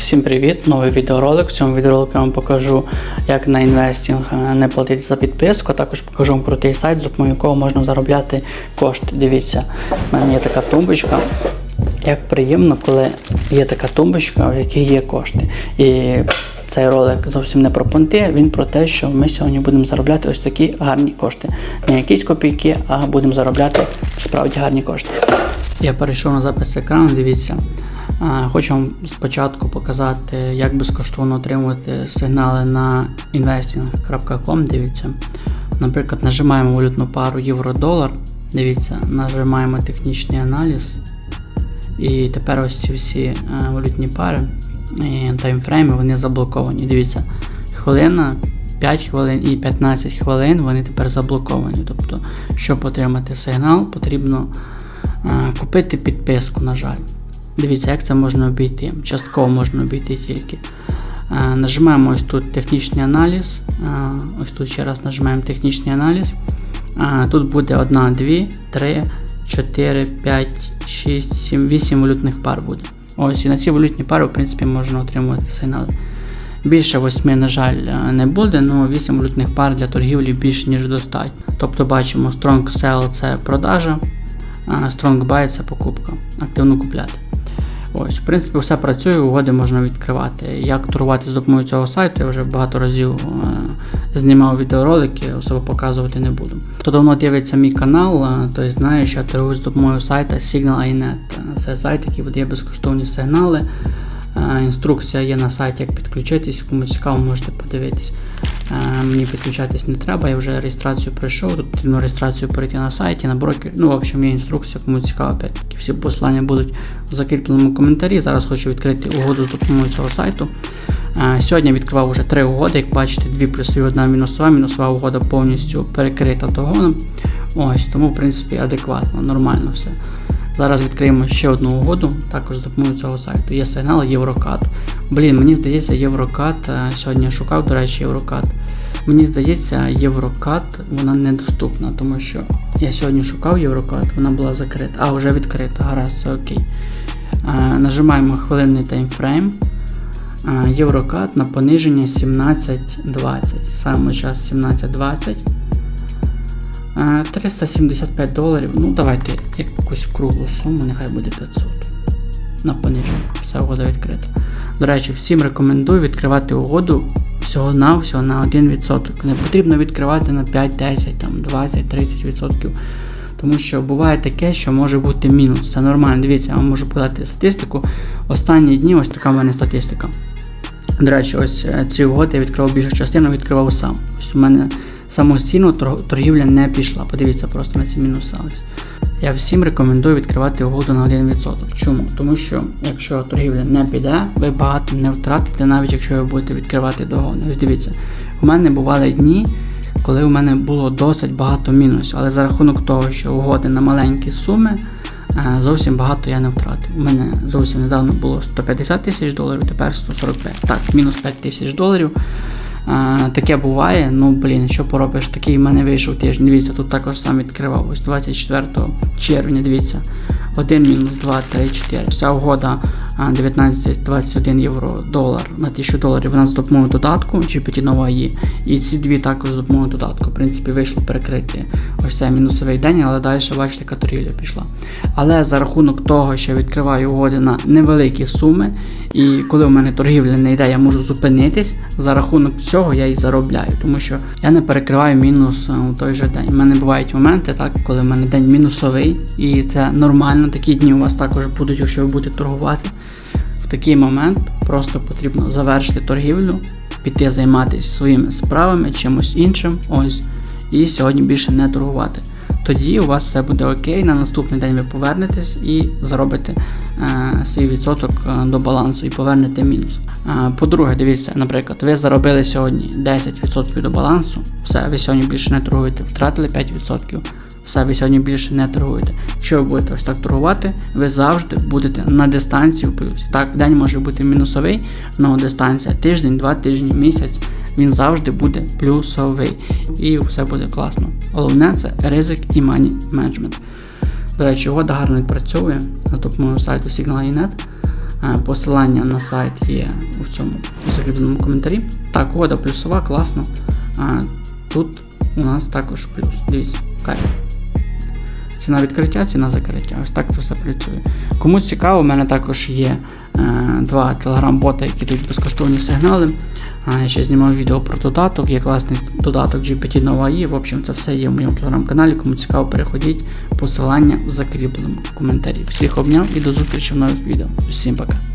Всім привіт! Новий відеоролик. В цьому відеоролику я вам покажу, як на інвестінг е, не платити за підписку. а Також покажу вам крутий сайт, з допомогою якого можна заробляти кошти. Дивіться, в мене є така тумбочка. Як приємно, коли є така тумбочка, в якій є кошти. І цей ролик зовсім не про понти, він про те, що ми сьогодні будемо заробляти ось такі гарні кошти. Не якісь копійки, а будемо заробляти справді гарні кошти. Я перейшов на запис екрану, дивіться. Хочу вам спочатку показати, як безкоштовно отримувати сигнали на investing.com. Дивіться. Наприклад, нажимаємо валютну пару євро-долар. Дивіться, нажимаємо технічний аналіз. І тепер ось ці всі е, валютні пари і таймфрейми вони заблоковані. Дивіться, хвилина, 5 хвилин і 15 хвилин вони тепер заблоковані. Тобто, щоб отримати сигнал, потрібно е, купити підписку, на жаль. Дивіться, як це можна обійти. Частково можна обійти тільки. Е, Нажимаємо ось тут технічний аналіз. Е, Ось тут ще раз нажимаємо технічний аналіз. Е, Тут буде 1, 2, 3, 4, 5, 6, 7, 8 валютних пар буде. Ось і на ці валютні пари, в принципі, можна отримувати сигнали. Більше 8, на жаль, не буде, але 8 валютних пар для торгівлі більше, ніж достатньо. Тобто бачимо, Strong Sell це продажа, Strong Buy це покупка. Активно купляти. Ось, в принципі, все працює, угоди можна відкривати. Як торгувати з допомогою цього сайту, я вже багато разів е, знімав відеоролики, особо показувати не буду. Хто давно дивиться мій канал, е, той знає, що я торгую з допомогою сайту Signal.inet. Це сайт, який видає безкоштовні сигнали. Е, Інструкція є на сайті, як підключитись, кому цікаво, можете подивитись. Мені підключатись не треба, я вже реєстрацію пройшов. Тут потрібно реєстрацію перейти на сайті, на брокер. Ну, в общем, є інструкція, кому цікаво, опять-таки, всі посилання будуть в закріпленому коментарі. Зараз хочу відкрити угоду з допомогою цього сайту. Сьогодні відкривав вже три угоди, як бачите, дві плюсові, одна мінусова. Мінусова угода повністю перекрита догоном. Ось, тому, в принципі, адекватно, нормально все. Зараз відкриємо ще одну угоду, також з допомогою цього сайту. Є сигнал Єврокат. Блін, мені здається, Єврокат. е, Сьогодні я шукав, до речі, Єврокат. Мені здається, Єврокат вона недоступна, тому що я сьогодні шукав Єврокат, вона була закрита. А, вже відкрита, гаразд, все окей. Е, нажимаємо хвилинний таймфрейм. Е, Єврокат на пониження 17.20. Ставимо час 17.20. Е, 375 доларів. Ну, давайте якусь круглу суму, нехай буде 500. На пониження. Все угода відкрита. До речі, всім рекомендую відкривати угоду всього на всього на 1%. Не потрібно відкривати на 5, 10, там, 20, 30%. Тому що буває таке, що може бути мінус. Це нормально. Дивіться, я вам можу подати статистику. Останні дні ось така в мене статистика. До речі, ось е, ці угоди я відкривав більшу частину, відкривав сам. Ось у мене самостійно торгівля не пішла. Подивіться просто на ці мінуси. Ось. Я всім рекомендую відкривати угоду на 1%. Чому? Тому що якщо торгівля не піде, ви багато не втратите, навіть якщо ви будете відкривати догони. Ось дивіться, у мене бували дні, коли у мене було досить багато мінусів, але за рахунок того, що угоди на маленькі суми, е, зовсім багато я не втратив. У мене зовсім недавно було 150 тисяч доларів, тепер 145. Так, мінус 5 тисяч доларів. Таке буває, ну блін, що поробиш, такий в мене вийшов тиждень. Дивіться, тут також сам відкривав ось 24 червня, дивіться. 1 мінус 2, 3, 4. Вся угода 19-21 євро долар на 1000 доларів. Вона з допомогою додатку GPT нова є. І ці дві також з допомогою додатку. В принципі, вийшло перекрити ось цей мінусовий день, але далі, бачите, яка пішла. Але за рахунок того, що я відкриваю угоди на невеликі суми, і коли у мене торгівля не йде, я можу зупинитись. За рахунок цього я і заробляю, тому що я не перекриваю мінус е, у той же день. У мене бувають моменти, так, коли в мене день мінусовий, і це нормально. Такі дні у вас також будуть, якщо ви будете торгувати. Такий момент просто потрібно завершити торгівлю, піти займатися своїми справами, чимось іншим. Ось. І сьогодні більше не торгувати. Тоді у вас все буде окей. На наступний день ви повернетесь і заробите е, свій відсоток е, до балансу і повернете мінус. Е, по-друге, дивіться, наприклад, ви заробили сьогодні 10% до балансу, все, ви сьогодні більше не торгуєте, втратили 5%. Все, ви сьогодні більше не торгуєте. Якщо ви будете ось так торгувати, ви завжди будете на дистанції в плюсі. Так, день може бути мінусовий, але дистанція тиждень, два тижні, місяць. Він завжди буде плюсовий. І все буде класно. Головне це ризик і мані менеджмент. До речі, угода гарно відпрацьовує за допомогою сайту Signal.net. Е, Посилання на сайт є у цьому закріпленому коментарі. Так, угода плюсова, класно. Е, Тут у нас також плюс. Дивіться, кайф. Ціна відкриття, ціна закриття. Ось так це все працює. Кому цікаво, у мене також є е, два телеграм-бота, які дають безкоштовні сигнали. Е, я ще знімав відео про додаток, є класний додаток GPT Nova І. В общем, це все є в моєму телеграм-каналі. Кому цікаво, переходіть. Посилання в коментарі. Всіх обняв і до зустрічі в нових відео. Всім пока.